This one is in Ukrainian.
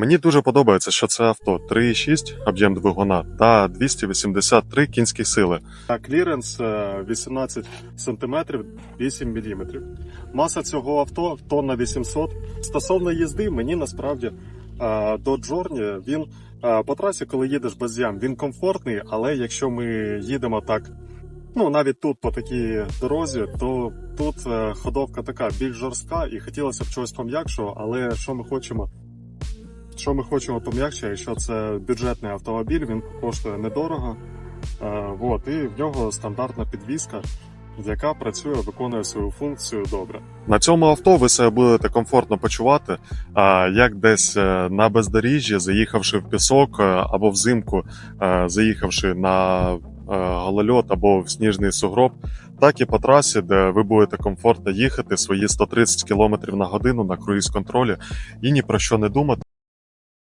Мені дуже подобається, що це авто 3,6 об'єм двигуна та 283 кінські сили. Кліренс е, 18 см 8 мм. Маса цього авто тонна 800. Стосовно їзди, мені насправді е, до Джорні він е, по трасі, коли їдеш без ям, він комфортний, але якщо ми їдемо так. Ну, навіть тут по такій дорозі, то тут е, ходовка така більш жорстка і хотілося б чогось пом'якшого, але що ми хочемо? Що ми хочемо пом'якше, якщо це бюджетний автомобіль, він коштує недорого. Е, вот, і в нього стандартна підвізка, яка працює, виконує свою функцію добре. На цьому авто ви себе будете комфортно почувати, як десь е, на бездоріжжі, заїхавши в пісок е, або взимку, заїхавши на голольот або в сніжний сугроб, так і по трасі, де ви будете комфортно їхати свої 130 км на годину на круїз контролі і ні про що не думати.